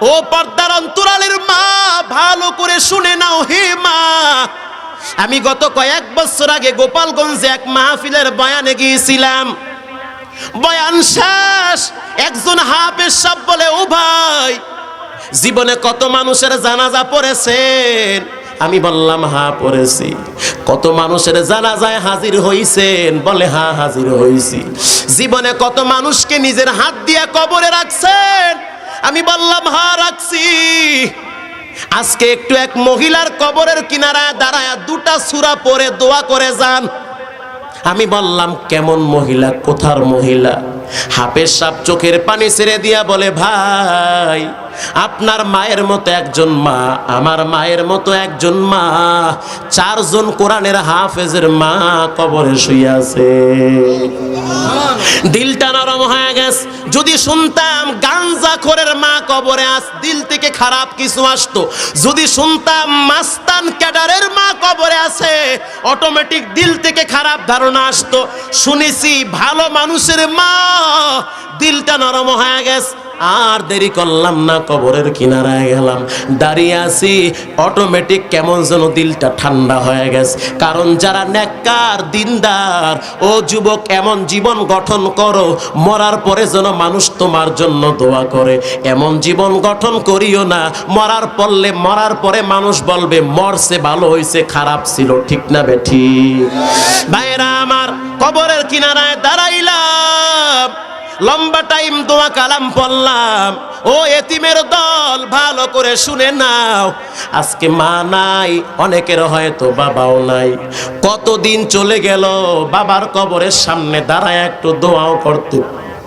ও পর্দার অন্তরালের মা, ভালো করে শুনে নাও হে মা। আমি গত কয়েক বছর আগে গোপালগঞ্জে এক মাহফিলের বয়ানে গিয়েছিলাম। বয়ান শেষ, একজন হাফেজ সব বলে, ও ভাই, জীবনে কত মানুষের জানাজা পড়েছেন? আমি বললাম, হা, পড়েছি। কত মানুষের জানাজায় হাজির হইছেন? বলে, হা, হাজির হইছি। জীবনে কত মানুষকে নিজের হাত দিয়ে কবরে রাখছেন? আমি বললাম, হা, রাখছি। আজকে একটু এক মহিলার কবরের কিনারায় দাঁড়ায় দুটা সুরা পরে দোয়া করে যান। আমি বললাম, কেমন মহিলা, কোথার মহিলা? হাফের সাপ চোখের পানি ছেড়ে দিয়া বলে, ভাই আপনার মায়ের মতো একজন মা, আমার মায়ের মতো একজন মা, চারজন কোরআনের হাফেজের মা কবরে শুয়ে দিলটা নরম হয়ে গেছে। যদি শুনতাম গাঞ্জা খোরের মা কবরে আস, দিল থেকে খারাপ কিছু আসতো। যদি শুনতাম মাস্তান ক্যাডারের মা কবরে আছে অটোমেটিক দিল থেকে খারাপ ধারণা আসতো। শুনেছি ভালো মানুষের মা, দিলটা নরম হয়ে গেছে। আর দেরি করলাম না, কবরের কিনারায় গেলাম। দাঁড়িয়ে আছি অটোমেটিক কেমন যেন দিলটা ঠান্ডা হয়ে গেছে। কারণ যারা নেককার দিনদার, ও যুবক, এমন জীবন গঠন করো, মরার পরে যেন মানুষ তোমার জন্য দোয়া করে। এমন জীবন গঠন করিও না, মরার পড়লে মরার পরে মানুষ বলবে, মরছে, ভালো হয়েছে খারাপ ছিল, ঠিক না বেঠি ভাইরা আমার কবরের কিনারায় দাঁড়াইলাম। লম্বা টাইম দোয়া কালাম পড়লাম। ও এতিমের দল, ভালো করে শুনে নাও। আজকে মা নাই, অনেকের হয়তো বাবাও নাই। কতদিন চলে গেল, বাবার কবরের সামনে দাঁড়ায় একটু দোয়াও করতে।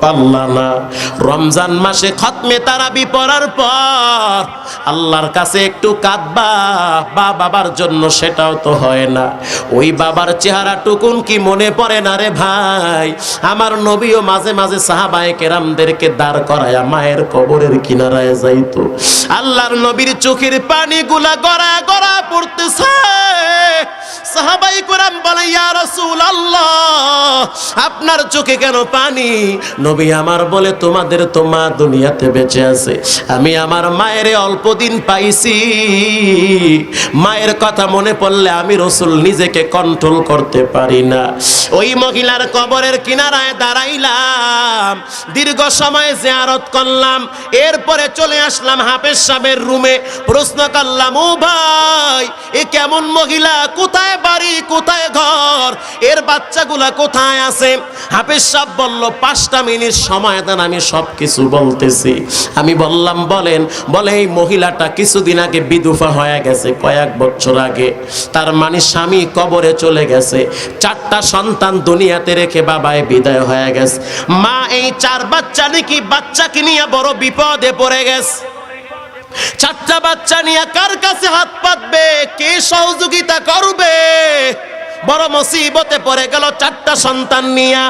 পারলা না। রমজান মাসে খতমে পর আল্লাহর কাছে একটু কাঁদবা, বা বাবার জন্য সেটাও তো হয় না। ওই বাবার চেহারা টুকুন কি মনে পড়ে না রে ভাই? আমার নবীও মাঝে মাঝে কেরামদেরকে দাঁড় মায়ের কবরের কিনারায় যাইতো। আল্লাহর নবীর চোখের পানি গুলা গড়া গড়া পড়তেছে। সাহাবাই কোরআন বলে, ইয়া রাসূল আল্লাহ আপনার চোখে কেন পানি? নবী আমার বলে, তোমাদের তো মা দুনিয়াতে বেঁচে আছে। আমি আমার মায়ের অল্প দিন পাইছি। মায়ের কথা মনে পড়লে আমি রসুল নিজেকে কন্ট্রোল করতে পারি না। ওই মহিলার কবরের কিনারায় দাঁড়াইলাম। দীর্ঘ সময় জিয়ারত করলাম। এরপরে চলে আসলাম হাফেজ সাহেবের রুমে। প্রশ্ন করলাম, ও ভাই, এ কেমন মহিলা? কোথায় বাড়ি? কোথায় ঘর? এর বাচ্চাগুলা কোথায় আছে? হাফেজ সাহেব বলল, পাঁচটা মিনিট সময় দেন আমি সব কিছু বলতেছি। আমি বললাম, বলেন, বলে এই মহিলাটা কিছুদিন আগে বিধুফা হয়ে গেছে কয়েক বছর আগে। তার মানে স্বামী কবরে চলে গেছে। চারটা সন্তান দুনিয়াতে রেখে বাবায় বিদায় হয়ে গেছে। মা এই চার বাচ্চা নাকি বাচ্চাকে নিয়ে বড় বিপদে পড়ে গেছে। চারটা বাচ্চা নিয়ে কার কাছে হাত পাতবে? কে সহযোগিতা করবে? বড় মুসিবতে পড়ে গেল চারটা সন্তান নিয়া।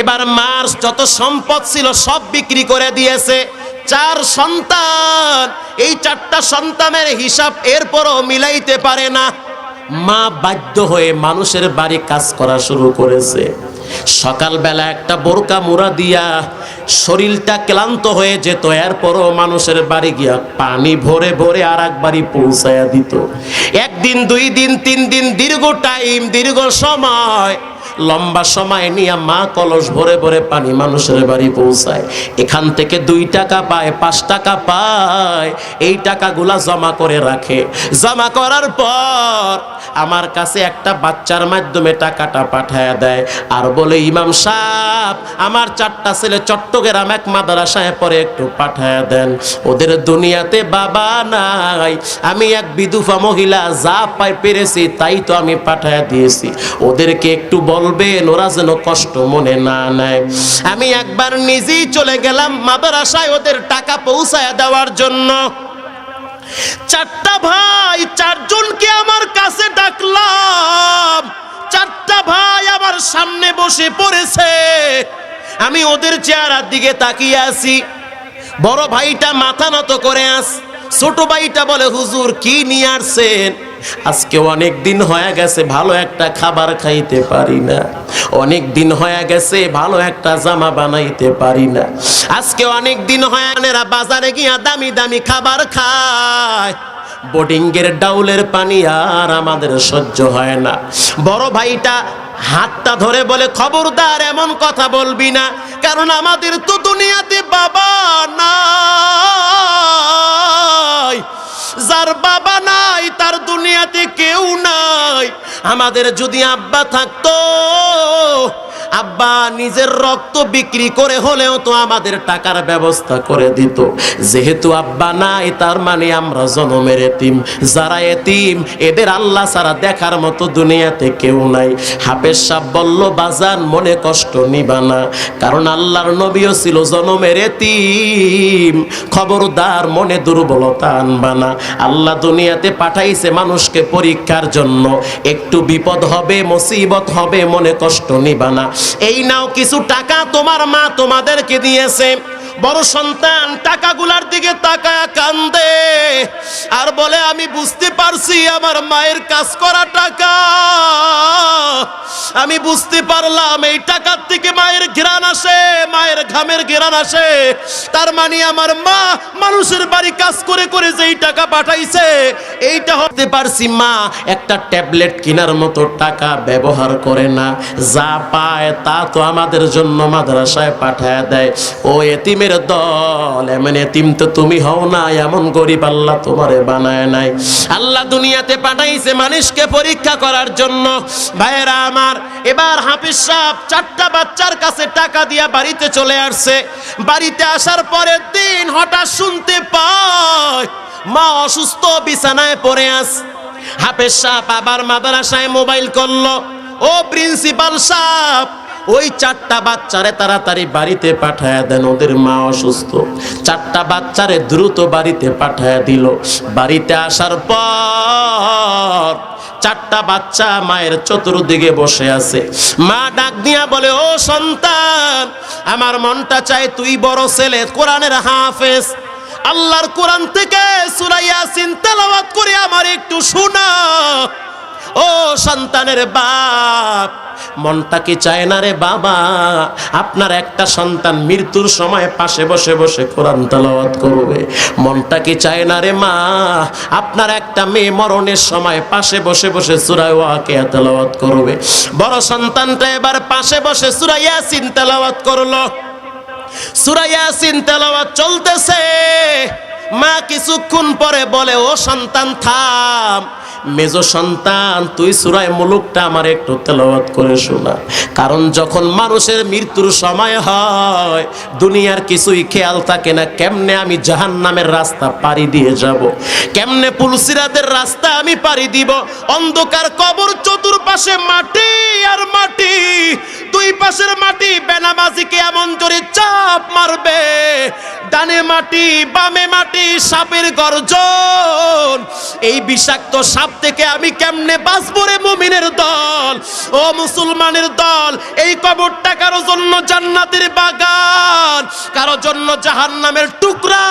এবার মার যত সম্পদ ছিল সব বিক্রি করে দিয়েছে। চার সন্তান, এই চারটা সন্তানের হিসাব এরপরও মিলাইতে পারে না। মা বাধ্য হয়ে মানুষের বাড়ি কাজ করা শুরু করেছে। সকালবেলা একটা বোরকা মুড়া দিয়া শরীরটা ক্লান্ত হয়ে যেত, এরপরও মানুষের বাড়ি গিয়া পানি ভরে ভরে আর বাড়ি পৌঁছায়া দিত। একদিন, দুই দিন, তিন দিন দীর্ঘ টাইম দীর্ঘ সময় লম্বা সময় নিয়ে মা কলস ভরে ভরে পানি মানুষের বাড়ি পৌঁছায়। এখান থেকে দুই টাকা পায়, পাঁচ টাকা পায়। এই টাকাগুলা জমা করে রাখে। জমা করার পর আমার কাছে একটা বাচ্চার মাধ্যমে টাকাটা পাঠায় দেয়। আর বলে, ইমাম সাহ আমার চারটা ছেলে চট্টগ্রাম এক মাদ্রাসায় পরে একটু পাঠায় দেন। ওদের দুনিয়াতে বাবা নাই। আমি এক বিধুফা মহিলা, যা পাই পেরেছি, তাই তো আমি পাঠায় দিয়েছি। ওদেরকে একটু বলবেন ওরা যেন কষ্ট মনে না নেয়। আমি একবার নিজেই চলে গেলাম মাদ্রাসায় ওদের টাকা পৌঁছায় দেওয়ার জন্য। চারটা ভাই চারজনকে আমার কাছে ডাকলাম। চারটা ভাই আমার সামনে বসে পড়েছে। আমি ওদের চেহারার দিকে তাকিয়ে আছি। বড় ভাইটা মাথা নত করে আস, ছোট ভাইটা বলে, হুজুর, কি নিয়ে আসছেন? আজকে অনেক দিন হয়ে গেছে ভালো একটা খাবার খাইতে পারি না। অনেক দিন হয়ে গেছে ভালো একটা জামা বানাইতে পারি না। আজকে অনেক দিন হয়ে বাজারে গিয়া দামি দামি খাবার খায়। বোর্ডিংয়ের ডাউলের পানি আর আমাদের সহ্য হয় না। বড় ভাইটা হাতটা ধরে বলে, খবরদার, এমন কথা বলবি না, কারণ আমাদের তো দুনিয়াতে বাবা নাই। যার বাবা নাই আমাদের যদি আব্বা থাকতো আব্বা, নিজের রক্ত বিক্রি করে হলেও তো আমাদের টাকার ব্যবস্থা করে দিত। যেহেতু আব্বা নাই, তার মানে আমরা জনমের এতিম। যারা এতিম, এদের আল্লাহ সারা দেখার মতো দুনিয়াতে কেউ নাই। হাফেজ সাহ বলল, বাজান, মনে কষ্ট নিবা না। কারণ আল্লাহর নবীও ছিল জনমের এতিম। খবরদার, মনে দুর্বলতা আনবা না। আল্লাহ দুনিয়াতে পাঠাইছে মানুষকে পরীক্ষার জন্য। একটু বিপদ হবে, মুসিবত হবে, মনে কষ্ট নিবা না। এই নাও কিছু টাকা তোমার মা তোমাদেরকে দিয়েছে। বড় সন্তান, টাকাগুলার দিকে তাকায় কান্দে। আর বলে, আমি বুঝতে পারছি আমার মায়ের কাজ করা টাকা। আমি বুঝতে পারলাম, এই টাকার থেকে মায়ের ঘেরান আসে, মায়ের ঘামের ঘেরান আসে। তার মানে আমার মা মানুষের বাড়ি কাজ করে করে যেই টাকা পাঠাইছে, এইটা হতে পারছি মা, একটা ট্যাবলেট কেনার মতো টাকা ব্যবহার করে না। যা পায় তা তো আমাদের জন্য মাদ্রাসায় পাঠায় দেয়। ও এতিমের দল, এমন এতিম তো তুমি হও না, এমন গরিব আল্লাহ তোমারে বানায় নাই। আল্লাহ দুনিয়াতে পাঠাইছে মানুষকে পরীক্ষা করার জন্য। ভাইয়েরা আমার, এবার হাফিজ সাহেব চারটা বাচ্চার কাছে টাকা দিয়া বাড়িতে চলে আসছে। বাড়িতে আসার পরের দিন হঠাৎ শুনতে পায়, মা অসুস্থ, বিছানায় পড়ে আস। হাফেজ সাহেব আবার মাদ্রাসায় মোবাইল করল। ও প্রিন্সিপাল সাহেব ওই চারটা বাচ্চারে তাড়াতাড়ি বাড়িতে পাঠায় দেন, ওদের মা অসুস্থ। চারটা বাচ্চারে দ্রুত বাড়িতে পাঠায় দিল। বাড়িতে আসার পর চারটা বাচ্চা মায়ের চতুর্দিকে বসে আছে। মা ডাক দিয়া বলে, ও সন্তান, আমার মনটা চাই তুই বড় ছেলে, কোরআনের হাফেজ। আল্লাহর কোরআন থেকে সুরাইয়াসিন তেলাওয়াত করে আমার একটু শোনা। ও সন্তানের বাপ, মনটা কি চায় না রে বাবা? আপনার একটা সন্তান মৃত্যুর সময় পাশে বসে বসে কোরআন তেলাওয়াত করবে। মনটা কি চায় না রে মা? আপনার একটা মেয়ে মরণের সময় পাশে বসে বসে সুরায় ওয়াকে তেলাওয়াত করবে। বড় সন্তানটা এবার পাশে বসে সুরাইয়াসিন তেলাওয়াত করল। সুরাইয়াসিন তেলাওয়াত চলতেছে। মা কিছুক্ষণ পরে বলে, ও সন্তান, থাম। মেজ সন্তান, তুই সুরায় মুলুকটা আমার একটু তেলাওয়াত করে শোনা। কারণ যখন মানুষের মৃত্যুর সময় হয়, দুনিয়ার কিছুই খেয়াল থাকে না, কেমনে আমি জাহান নামের রাস্তা পাড়ি দিয়ে যাব। কেমনে পুলসিরাদের রাস্তা আমি পাড়ি দিব? অন্ধকার কবর চতুর্পাশে মাটি আর মাটি, দুই পাশের মাটি বেনামাজিকে এমন জোরে চাপ মারবে। ডানে মাটি, বামে মাটি, সাপের গর্জন। এই বিষাক্ত সাপ থেকে আমি কেমনে বাঁচবো রে মুমিনের দল? ও মুসলমানের দল, এই কবরটা কারও জন্য জান্নাতের বাগান, কারও জন্য জাহান্নামের টুকরা।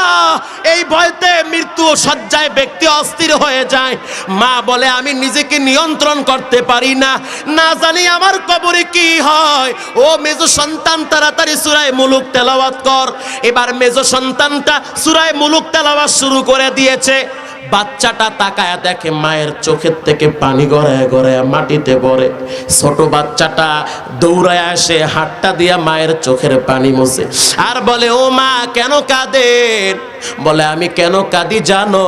এই ভয়তে মৃত্যু সজ্জায় ব্যক্তি অস্থির হয়ে যায়। মা বলে, আমি নিজেকে নিয়ন্ত্রণ করতে পারি না। না জানি আমার কবরে কি হয়। ও মেজো সন্তান, তাড়াতাড়ি সুরায় মুলুক তেলাওয়াত কর। এবার মেজো সন্তানটা সুরায় মুলুক তেলাওয়াত শুরু করে দিয়েছে। বাচ্চাটা তাকায় দেখে মায়ের চোখের থেকে পানি গড়ায় গড়ায় মাটিতে পড়ে ছোট বাচ্চাটা দৌড়ায় আসে, হাতটা দিয়া মায়ের চোখের পানি মুছে। আর বলে, ও মা, কেন কাঁদেন? বলে, আমি কেন কাঁদি জানো?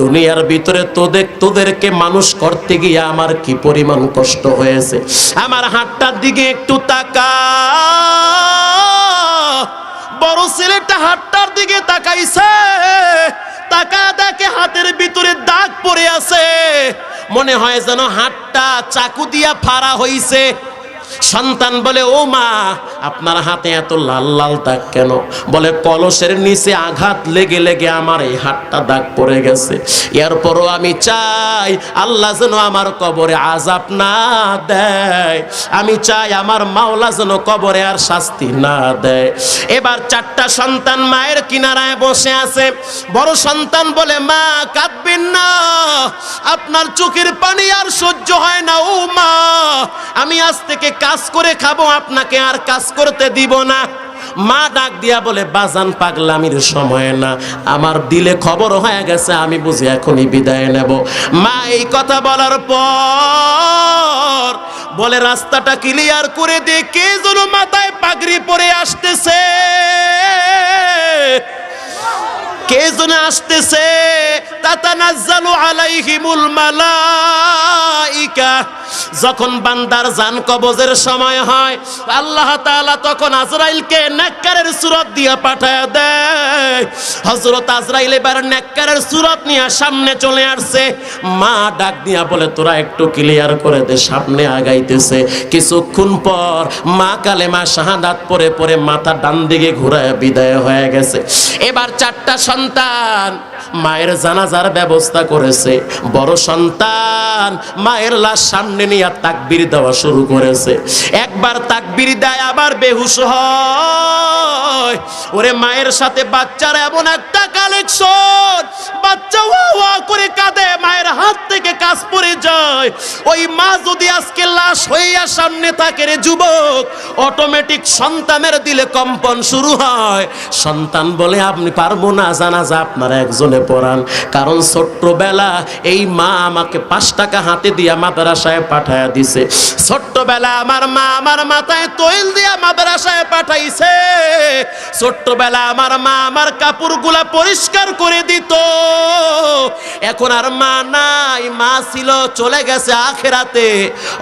দুনিয়ার ভিতরে তোদের, তোদেরকে মানুষ করতে গিয়ে আমার কি পরিমাণ কষ্ট হয়েছে? আমার হাতটার দিকে একটু তাকা বড় ছেলেটা হাতটার দিকে তাকাইছে। তাকা দেখে হাতের ভিতরে দাগ পড়ে আছে। মনে হয় যেন হাতটা চাকু দিয়া ফাড়া হইছে। সন্তান বলে, ও মা, আপনার হাতে এত লাল লাল দাগ কেন? বলে, কলসের নিচে আঘাত লেগে লেগে আমার এই হাতটা দাগ পড়ে গেছে। এরপরও আমি চাই আল্লাহ যেন আমার কবরে আজাব না দেয়। আমি চাই আমার মাওলা যেন কবরে আর শাস্তি না দেয়। এবার চারটা সন্তান মায়ের কিনারায় বসে আছে। বড় সন্তান বলে, মা, কাঁদবেন না। আপনার চোখের পানি আর সহ্য হয় না, ও মা। আমি আজ থেকে কাজ করে খাব, আপনাকে আর কাজ করতে দিব না। মা ডাক দিয়া বলে, বাজান পাগলামির সময় না। আমার দিলে খবর হয়ে গেছে, আমি বুঝি এখনই বিদায় নেব। মা এই কথা বলার পর বলে, রাস্তাটা ক্লিয়ার করে দিয়ে কে যেন মাথায় পাগড়ি পরে আসতেছে? কে যেন আসতেছে? তাতানাজ্জালু আলাইহিমুল মালাইকা। যখন বান্দার জান কবজের সময় হয়, আল্লাহ তাআলা তখন আজরাইলকে নেককারের সুরত দিয়ে পাঠায় দেয়। হযরত আজরাইল এবার নেককারের সুরত নিয়ে সামনে চলে আসছে। মা ডাক দিয়া বলে, তোরা একটু ক্লিয়ার করে দে, সামনে আগাইতেছে। কিছুক্ষণ পর মা কালেমা শাহাদাত পরে পরে মাথা ডান দিকে ঘুরায় বিদায় হয়ে গেছে। এবার চারটা সন্তান মায়ের জানাজার ব্যবস্থা করেছে। বড় সন্তান মায়ের লাশ সামনে নিয়ে তাকবির দেওয়া শুরু করেছে। একবার তাকবির দেয়, আবার বেহুশ হয়। ওরে মায়ের সাথে বাচ্চার এমন একটা কালেকশন। বাচ্চা ওয়া ওয়া করে কাঁদে, মায়ের হাত থেকে কাজ পড়ে যায়। ওই মা যদি আজকে লাশ হইয়া সামনে থাকে রে যুবক অটোমেটিক সন্তানের দিলে কম্পন শুরু হয়। সন্তান বলে, আপনি পারব না জানা জানাজা আপনারা একজনে পড়ান। কারণ ছোট্টবেলা এই মা আমাকে পাঁচ টাকা হাতে দিয়া মাদ্রাসায় পাঠায়া দিছে। ছোট্টবেলা আমার মা আমার মাথায় তৈল দিয়া মাদ্রাসায় পাঠাইছে। ছোট্টবেলা আমার মা আমার কাপড়গুলা পরিষ্কার করে দিত। এখন আর মা নাই, মা ছিল, চলে গেছে আখেরাতে।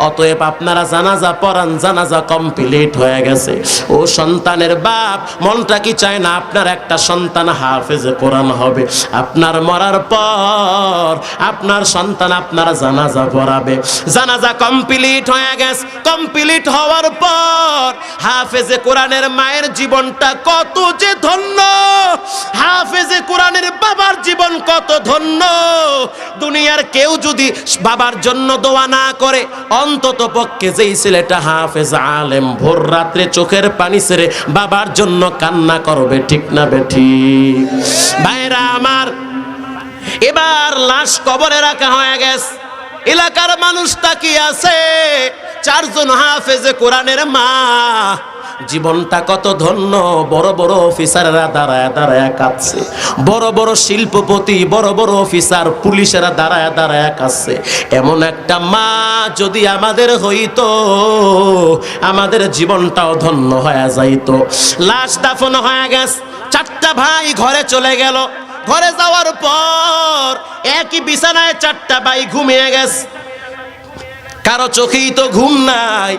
অতএব আপনারা জানাজা পড়ান, জানাজা কমপ্লিট হয়ে গেছে। ও সন্তানের বাপ, মনটা কি চায় না আপনার একটা সন্তান হাফেজে কোরআন হবে? আপনার মরার পর আপনার সন্তান আপনার জানাজা পড়াবে। জানাজা কমপ্লিট হয়ে গেছে কমপ্লিট হওয়ার পর হাফেজে কোরআনের মায়ের জীবনটা কত যে ধন্য। হাফেজে কোরআনের বাবার জীবন কত ধন্য। দুনিয়ার কেউ যদি বাবার জন্য দোয়া না করে, অন্তত পক্ষে যেই ছেলেটা হাফেজ আলেম, ভোর রাত্রে চোখের পানি ছেড়ে বাবার জন্য কান্না করবে, ঠিক না বেঠি ভাইরা আমার, এবার লাশ কবরে রাখা হয়ে গেছে। এলাকার মানুষ তাকিয়ে আছে, চারজন হাফেজে কোরআনের মা। জীবনটা কত ধন্য। বড় বড় অফিসাররা দাঁড়ায় দাঁড়ায় কাঁদছে। বড় বড় শিল্পপতি, বড় বড় অফিসার, পুলিশেরা দাঁড়ায় দাঁড়ায় কাঁদছে। এমন একটা মা যদি আমাদের হইতো, আমাদের জীবনটাও ধন্য হয়ে যাইতো। লাশ দাফন হয়ে গেছে, চারটা ভাই ঘরে চলে গেল। ঘরে যাওয়ার পর একই বিছানায় চারটা ভাই ঘুমিয়ে গেছে। কারও চোখেই তো ঘুম নাই।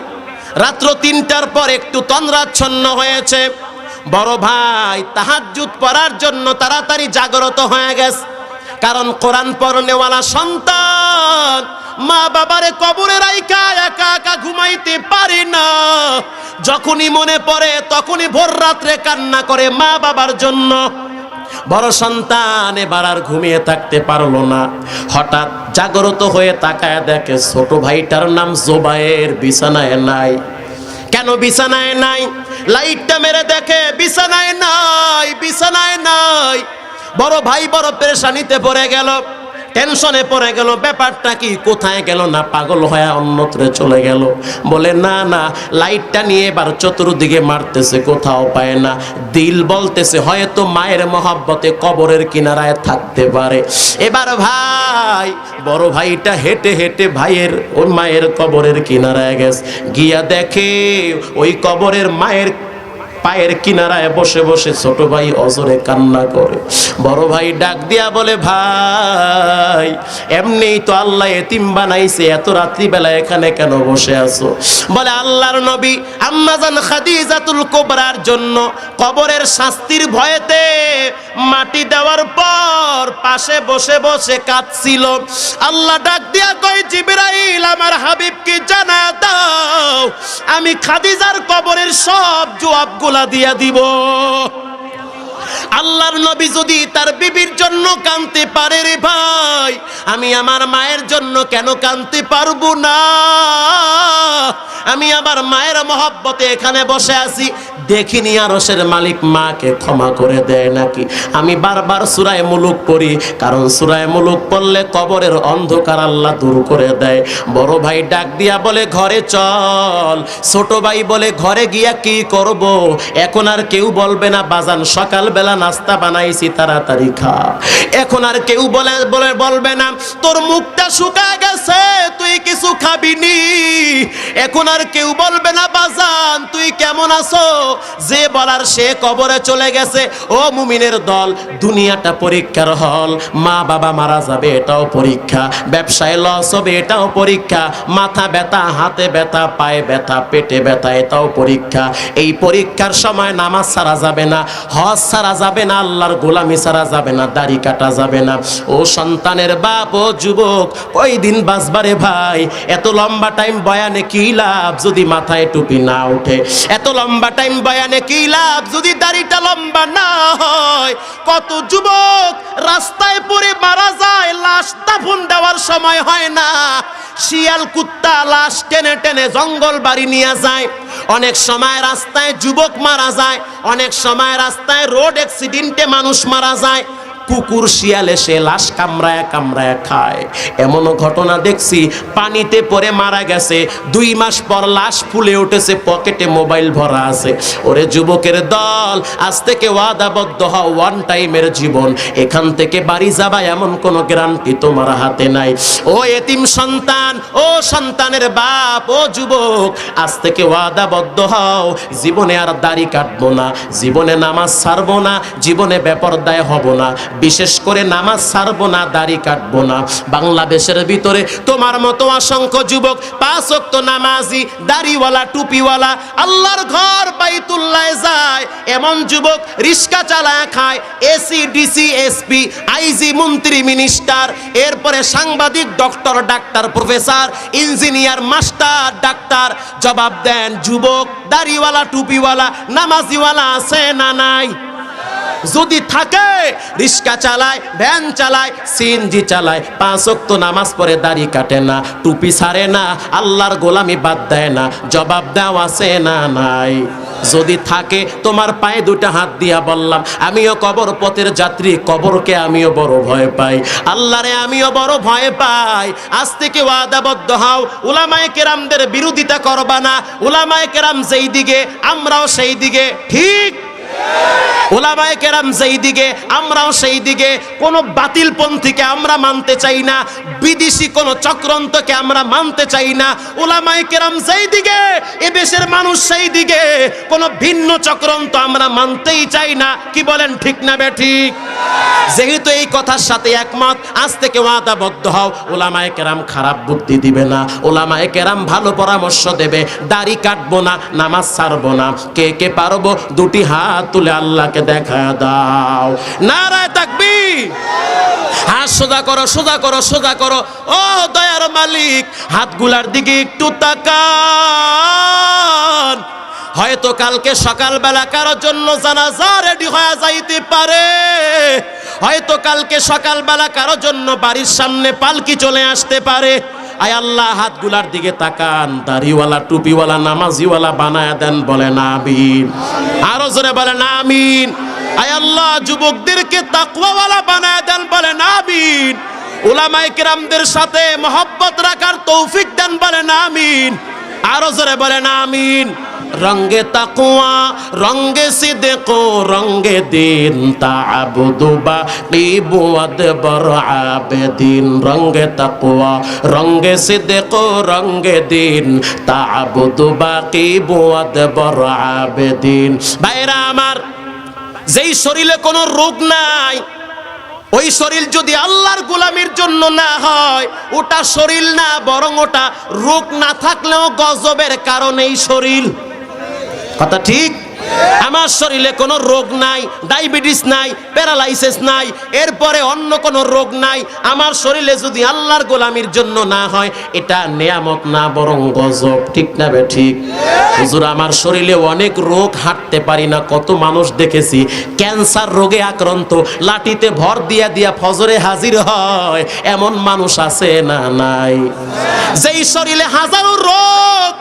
রাত্র তিনটার পর একটু তন্দ্রাচ্ছন্ন হয়েছে। বড় ভাই, তাহাজ্জুদ পড়ার জন্য তাড়াতাড়ি জাগ্রত হয়ে গেছে। কারণ কোরআন পড়নেওয়ালা সন্তান মা বাবারে কবরে রাইকা একা একা ঘুমাইতে পারি না। যখনই মনে পড়ে, তখনই ভোর রাত্রে কান্না করে মা বাবার জন্য। বড় সন্তান এবার আর ঘুমিয়ে থাকতে পারল না। হঠাৎ জাগ্রত হয়ে তাকায় দেখে ছোট ভাইটার নাম জোবায়ের বিছানায় নাই। কেন বিছানায় নাই? লাইটটা মেরে দেখে, বিছানায় নাই বিছানায় নাই। বড় ভাই বড় পেরেশানিতে পড়ে গেল। টেনশনে পড়ে গেল, ব্যাপারটা কি? কোথায় গেল না? পাগল হয়ে অন্যত্রে চলে গেল। বলে, না না, লাইটটা নিয়ে এবার চতুর্দিকে মারতেছে, কোথাও পায় না। দিল বলতেছে, হয়তো মায়ের মহাব্বতে কবরের কিনারায় থাকতে পারে। এবার ভাই, বড় ভাইটা হেঁটে হেঁটে ভাইয়ের, ওই মায়ের কবরের কিনারায় গেছে। গিয়া দেখে ওই কবরের মায়ের পায়ের কিনারায় বসে বসে ছোট ভাই অজরে কান্না করে। বড় ভাই ডাক দিয়া বলে, ভাই, এমনিই তো আল্লাহ এতিম বানাইছে, এত রাত্রিবেলা এখানে কেন বসে আছো? বলে, আল্লাহর নবী আম্মাজান খাদিজাতুল কোবরার জন্য কবরের শাস্তির ভয়েতে মাটি দেওয়ার পর পাশে বসে বসে কাঁদছিল। আল্লাহ ডাক দিয়া কই জিবরাইল, আমার হাবিবকে জানা দাও, আমি খাদিজার কবরের সব জবাবগুলা দিয়া দিব। আল্লাহর নবী যদি তার বিবির জন্য কানতে পারে রে ভাই? আমি আমার মায়ের জন্য কেন কানতে পারব না? আমি আমার মায়ের মহব্বতে এখানে বসে আছি। দেখিনি আরসের মালিক মাকে ক্ষমা করে দেয় নাকি? আমি বারবার সুরায় মুলুক পড়ি, কারণ সুরায় মুলুক পড়লে কবরের অন্ধকার আল্লাহ দূর করে দেয়। বড় ভাই ডাক দিয়া বলে, ঘরে চল। ছোট ভাই বলে, ঘরে গিয়া কি করব? এখন আর কেউ বলবে না, বাজান, সকালবেলা নাস্তা বানাইছি, তাড়াতাড়ি খা। এখন আর কেউ বলে বলে, বলবে না, তোর মুখটা শুকা গেছে, তুই কিছু খাবিনি। এখন আর কেউ বলবে না, বাজান, তুই কেমন আছো? যে বলার সে কবরে চলে গেছে। ও মুমিনের দল, দুনিয়াটা পরীক্ষার হল। মা বাবা মারা যাবে, এটাও পরীক্ষা। ব্যবসায় লস হবে, এটাও পরীক্ষা। মাথা ব্যথা, হাতে ব্যথা, পায়ে ব্যথা, পেটে ব্যথা, এটাও পরীক্ষা। এই পরীক্ষার সময় নামাজ ছাড়া যাবে না, হজ ছাড়া যাবে না, আল্লাহর গোলামি ছাড়া যাবে না। দাড়ি কাটা যাবে না। ও সন্তানের বাপ ও যুবক ওই দিন বাসবারে ভাই? এত লম্বা টাইম বয়ানে কি লাভ যদি মাথায় টুপি না ওঠে? এত লম্বা টাইম বয়ানে কি লাভ যদি দাড়িটা লম্বা না হয়? কত যুবক রাস্তায় পড়ে মারা যায়, লাশ দাফন দেওয়ার সময় হয় না। শিয়াল কুত্তা লাশ টেনে টেনে জঙ্গল বাড়ি নিয়ে যায়। অনেক সময় রাস্তায় যুবক মারা যায়, অনেক সময় রাস্তায় রোড অ্যাক্সিডেন্টে মানুষ মারা যায়। কুকুর শিয়াল এসে লাশ কামড়ায় কামড়ায় খায়। এমনও ঘটনা দেখছি, পানিতে পড়ে মারা গেছে। দুই মাস পর লাশ ফুলে উঠেছে, পকেটে মোবাইল ভরা আছে। ওরে যুবকের দল, আজ থেকে ওয়াদাবদ্ধ হও ওয়ান টাইমের জীবন। এখান থেকে বাড়ি যাবা, এমন কোনো গ্যারান্টি তোমার হাতে নাই। ও এতিম সন্তান, ও সন্তানের বাপ, ও যুবক, আজ থেকে ওয়াদাবদ্ধ হও। জীবনে আর দাড়ি কাটবো না, জীবনে নামাজ ছাড়বো না, জীবনে বেপরদায় হব না। বিশেষ করে নামাজ ছাড়বো না, দাড়ি কাটবো না। বাংলাদেশের ভিতরে তোমার মতো অসংখ্য যুবক, পাঁচ ওয়াক্ত নামাজি, দাড়িওয়ালা, টুপিওয়ালা, আল্লাহর ঘর বাইতুল্লাহ যায়, এমন যুবক রিস্কা চালায়, খায় এসি ডিসি এসপি আইজি মন্ত্রী মিনিস্টার এরপরে সাংবাদিক ডক্টর ডাক্তার প্রফেসর ইঞ্জিনিয়ার মাস্টার ডাক্তার, জবাব দেন, যুবক, দাড়িওয়ালা, টুপিওয়ালা, নামাজিওয়ালা আছে না নাই? যদি থাকে, রিক্সা চালায়, ভ্যান চালায়, সিএনজি চালায়, পাঁচ ওয়াক্ত নামাজ পড়ে দাড়ি কাটে না, টুপি ছাড়ে না, আল্লাহর গোলামি বাদ দেয় না, জবাব দেওয়া আছে না নাই? যদি থাকে, তোমার পায়ে দুটা হাত দিয়া বললাম, আমিও কবর পথের যাত্রী, কবরকে আমিও বড় ভয় পাই। আল্লাহরে আমিও বড় ভয় পাই। আজ থেকে ওয়াদাবদ্ধ হও। উলামায়ে কেরামদের বিরোধিতা করবা না। উলামায়ে কেরাম যেই দিকে, আমরাও সেই দিকে। ঠিক ওলামায়ে কেরাম যেই দিকে, আমরাও সেই দিকে, কোনো বাতিল পন্থীকে আমরা মানতে চাই না, বিদেশি কোনো চক্রান্তকে আমরা মানতে চাই না, ওলামায় কেরাম যেই দিকে এ দেশের মানুষ সেই দিকে, কোনো ভিন্ন চক্রান্ত আমরা মানতেই চাই না, কি বলেন ঠিক না বে ঠিক? যেহেতু এই কথার সাথে একমত, আজ থেকে ওয়াদাবদ্ধ হও। ওলামায়ে কেরাম খারাপ বুদ্ধি দিবে না। ওলামায়ে কেরাম ভালো পরামর্শ দেবে। দাড়ি কাটবো না, নামাজ ছাড়বো না। কে কে পারব? দুটি হাত তুলে আল্লাহকে দেখা দাও। নারায় থাকবি হাত সোজা করো সোজা করো সোজা করো। ও দয়ার মালিক, হাতগুলার দিকে একটু তাকান। হয়তো কালকে সকালবেলা কারোর জন্য জানাজা রেডি হয়ে যাইতে পারে। হয়তো কালকে সকালবেলা কারোর জন্য বাড়ির সামনে পালকি চলে আসতে পারে। আয় আল্লাহ, হাতগুলার দিকে তাকান। দাড়িওয়ালা, টুপিওয়ালা, নামাজিওয়ালা বানায় দেন বলে না আমিন। আরও জোরে বলে না আমিন। আয় আল্লাহ, যুবকদেরকে তাকওয়াওয়ালা বানায় দেন বলে না আমিন। উলামায়ে কেরামদের সাথে মহব্বত রাখার তৌফিক দেন বলে না আমিন। আরও জোরে বলে না আমিন। রঙ্গে তাকুয়া রঙ্গে সিদ্দিকো রঙ্গে দিন তা'বুদু বাকিবু আদবর আবেদিন। রঙ্গে তাকুয়া রঙ্গে সিদ্দিকো রঙ্গে দিন তা'বুদু বাকিবু আদবর আবেদিন। ভাইরা আমার, যেই শরীরে কোনো রোগ নাই, ওই শরীর যদি আল্লাহর গোলামির জন্য না হয়, ওটা শরীর না, বরং ওটা রোগ না থাকলেও গজবের কারণে এই শরীর। কথা ঠিক? আমার শরীরে কোনো রোগ নাই, ডায়াবেটিস নাই, প্যারালাইসিস নাই, এরপরে অন্য কোনো রোগ নাই। আমার শরীরে যদি আল্লাহর গোলামির জন্য না হয়, এটা নেয়ামত না, বরং গজব। ঠিক না বে ঠিক? হুজুর, আমার শরীরে অনেক রোগ হাঁটতে পারি না, কত মানুষ দেখেছি, ক্যান্সার রোগে আক্রান্ত, লাঠিতে ভর দিয়া দিয়া ফজরে হাজির হয়, এমন মানুষ আছে না নাই? যেই শরীরে হাজারো রোগ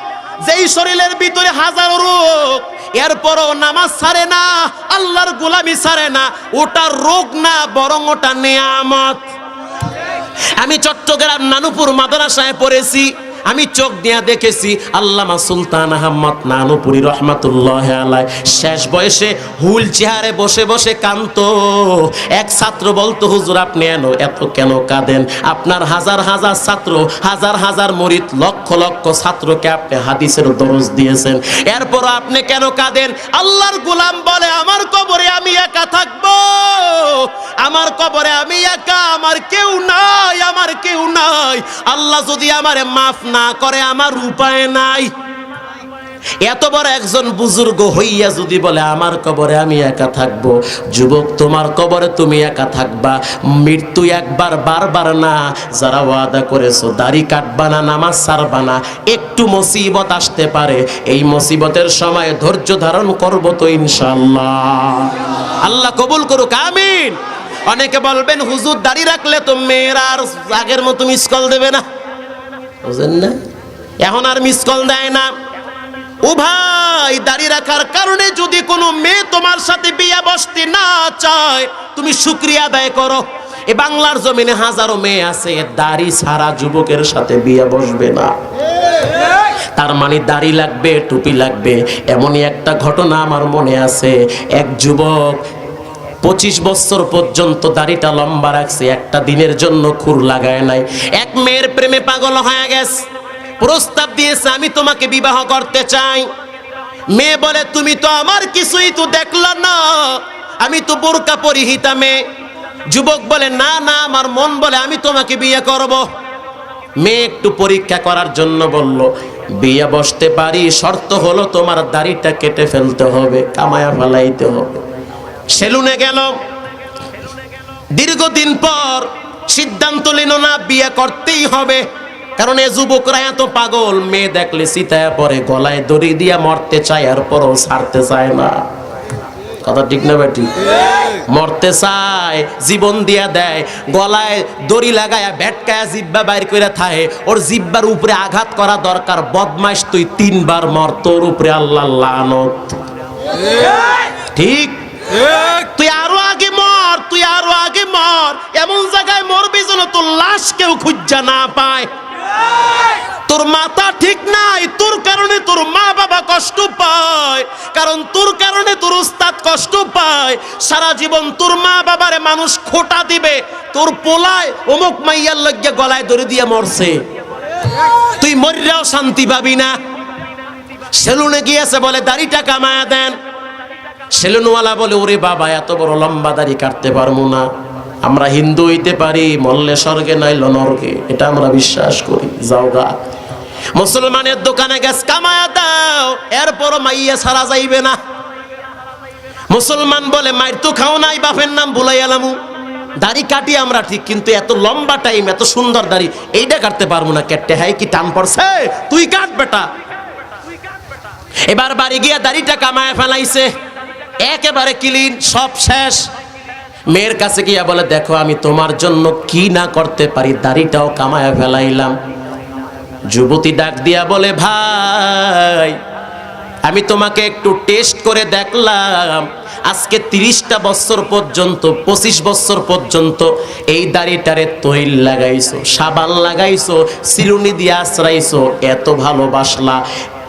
যেই শরীরের ভিতরে হাজারো রোগ, এরপরও নামাজ ছাড়ে না, আল্লাহর গোলামি ছাড়ে না, ওটা রোগ না, বরং ওটা নেয়ামত। আমি চট্টগ্রাম নানুপুর মাদ্রাসায় পড়েছি। আমি চোখ দিয়া দেখেছি আল্লামা সুলতান আহমদ নানুপুরি রহমাতুল্লাহ আলাই শেষ বয়সে হুল চেহারে বসে বসে কান্ত এক ছাত্র বলতো, হুজুর, আপনি এনো, এত কেন কাঁদেন? আপনার হাজার হাজার ছাত্র, হাজার হাজার মরিদ, লক্ষ লক্ষ ছাত্রকে আপনি হাদিসের দরজ দিয়েছেন। এরপর আপনি কেন কাঁদেন? আল্লাহর গোলাম বলে, আমার কবরে আমি একা থাকব। আমার কবরে আমি একা, আমার কেউ নাই, আমার কেউ নাই। আল্লাহ যদি আমারে মাফ না করে আমার উপায় নাই। এত বড় একজন বুজুর্গ হইয়া যদি বলে, আমার কবরে আমি একা থাকব, যুবক তোমার কবরে তুমি একা থাকবা, মৃত্যু একবার বারবার না, যারা ওয়াদা করেছ, দাড়ি কাটবা না, নামাজ সারবা না, একটু মুসিবত আসতে পারে, এই মুসিবতের সময় ধৈর্য ধারণ করব তো ইনশাল্লাহ আল্লাহ কবুল করুক, আমিন। অনেকে বলবেন, হুজুর, দাড়ি রাখলে তো মেয়েরা আর আগের মতো মিস কল দেবে না। বুঝেন না? এখন আর মিস কল দেয় না। ও ভাই দাড়ি রাখার কারণে যদি কোনো মেয়ে তোমার সাথে বিয়া বসতে না চায়, তুমি শুক্রিয়া আদায় করো। এ বাংলার জমিনে হাজারো মেয়ে আছে দাড়ি ছাড়া যুবকের সাথে বিয়ে বসবে না। তার মানে দাড়ি লাগবে, টুপি লাগবে। এমনই একটা ঘটনা আমার মনে আছে। এক যুবক পঁচিশ বছর পর্যন্ত দাড়িটা লম্বা রাখছে, একটা দিনের জন্য খুর লাগায় নাই। এক মেয়ের প্রেমে পাগল হয়ে গেছে। প্রস্তাব দিয়েছে, আমি তোমাকে বিবাহ করতে চাই। মেয়ে বলে, তুমি তো আমার কিছুই তো দেখলা না। আমি তো বোরকা পরিহিতা মেয়ে। যুবক বলে, না না, আমার মন বলে, আমি তোমাকে বিয়ে করব। মেয়ে একটু পরীক্ষা করার জন্য বলল, বিয়ে বসতে পারি, শর্ত হলো তোমার দাড়িটা কেটে ফেলতে হবে, কামায়া ফেলাইতে হবে। সেলুনে গেল। দীর্ঘদিন পর সিদ্ধান্ত নিল না, বিয়ে করতেই হবে। কারণ এ যুবকরা এত পাগল, মেয়ে দেখলে সীতায় পরে গলায় দড়ি দিয়া মরতে চায়, আর পরও ছাড়তে চায় না। কথা ঠিক না বেটি মরতে চায়, জীবন দিয়া দেয়, গলায় দড়ি লাগায়া, ভেটকায়া জিব্বা বাইর করে থাহে ওর জিব্বার উপরে আঘাত করা দরকার, বদমাইশ তুই তিনবার মর, তোর উপরে আল্লাহ লানত। ঠিক? তুই আরও আগে মর, তুই আরও আগে মর। এমন জায়গায় মরবি যেন তোর লাশ কেউ খুঁজা না পায়। তোর মাথা ঠিক নাই, তোর কারণে তোর মা বাবা কষ্ট পায়। কারণ তোর কারণে তোর উস্তাদ কষ্ট পায়। সারা জীবন তোর মা বাবারে মানুষ খোটা দিবে। তোর পোলায় অমুক মাইয়ার লজ্ঞা গলায় ধরে দিয়ে মরছে। তুই মরিয়াও শান্তি পাবি না। সেলুনে গিয়েছে বলে, দাড়িটা কামায়া দেন। সেলুনওয়ালা বলে, ওরে বাবা, এত বড় লম্বা দাড়ি কাটতে পারব না। আমরা হিন্দু হইতে পারি মল্লে স্বর্গে, নাইল নরকে। এটা আমরা বিশ্বাস করি। যাও গা। মুসলমানের দোকানে গ্যাস কামায়া দাও, এরপরও মাইয়া সারা যাইবে না। মুসলমান বলে, মায়ের তো খাও নাই, বাপের নাম ভুলাই এলামু দাড়ি কাটি আমরা ঠিক, কিন্তু এত লম্বা টাইম, এত সুন্দর দাড়ি এইটা কাটতে পারব না। কেটে হাই কি টান পড়ছে? তুই কাট বেটা। এবার বাড়ি গিয়া দাড়িটা কামায় ফেলাইছে। একেবারে ক্লিন সব শেষ। মেয়ের কাছে গিয়া বলে, দেখো, আমি তোমার জন্য কি না করতে পারি, দাড়িটাও কামায়া ফেলাইলাম। যুবতী ডাক দিয়া বলে, ভাই, আমি তোমাকে একটু টেস্ট করে দেখলাম। আজকে তিরিশটা বছর পর্যন্ত, পঁচিশ বছর পর্যন্ত এই দাড়িটারে তৈল লাগাইছো, সাবান লাগাইছো চিরুনি দিয়ে আশ্রাইছো এত ভালোবাসলা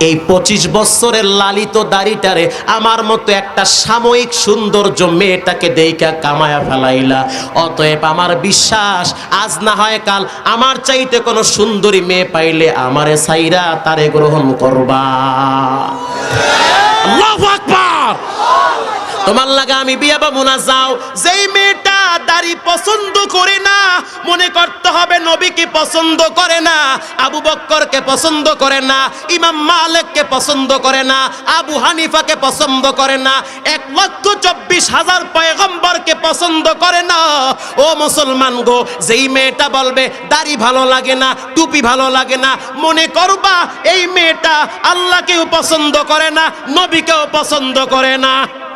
এই পঁচিশ বছরের লালিত দাড়িটারে আমার মতো একটা সাময়িক সৌন্দর্য মেয়েটাকে দেইকা কামায়া ফেলাইলা। অতএব আমার বিশ্বাস, আজ না হয় কাল আমার চাইতে কোনো সুন্দরী মেয়ে পাইলে আমারে সাইরা তারে গ্রহণ করবা। তোমার লাগা আমি বিয়া পাবো না, যাও। যেই মেয়েটা দাড়ি পছন্দ করে না, মনে করতে হবে নবীকে পছন্দ করে না, আবু বক্করকে পছন্দ করে না, ইমাম মালিককে পছন্দ করে না, আবু হানিফাকে পছন্দ করে না, এক লক্ষ চব্বিশ হাজার পয়গম্বরকে পছন্দ করে না। ও মুসলমান গো, যেই মেয়েটা বলবে, দাড়ি ভালো লাগে না, টুপি ভালো লাগে না, মনে করবা, এই মেয়েটা আল্লাহকেও পছন্দ করে না, নবীকেও পছন্দ করে না।